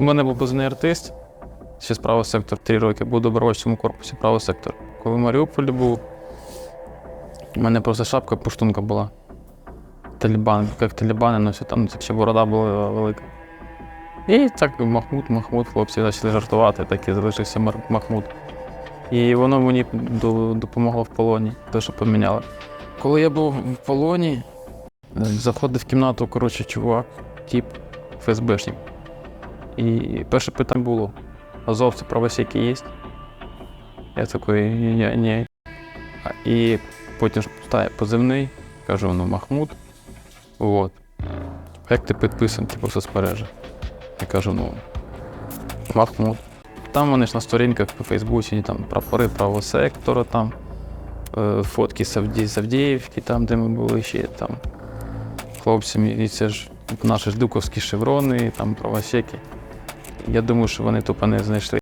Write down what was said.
У мене був позивний артист, ще правого сектора, три роки, був добровольчому корпусі правого сектора. Коли в Маріуполі був, у мене просто шапка пуштунка була. Талібан, як талібани, ну все там ще борода була велика. І так Махмуд, Махмуд, хлопці почали жартувати, так і залишився Махмуд. І воно мені до- допомогло в полоні, те, що поміняло. Коли я був в полоні, заходив в кімнату, коротше, чувак, тип, ФСБшник. І перше питання було: Азовці правосеки є? Я такий, ні, ні. І потім питає позивний, кажу, ну Махмуд. От. Як ти підписаний, типу, в соцмережах? Я кажу, ну, Махмуд. Там вони ж на сторінках у Фейсбуці, там прапори правого сектора, там е, фотки з Авді- з Авдіївки, там, де ми були ще там хлопцями. І це ж наші ж дуковські шеврони, там правосеки. Я думаю, що вони тупо не знайшли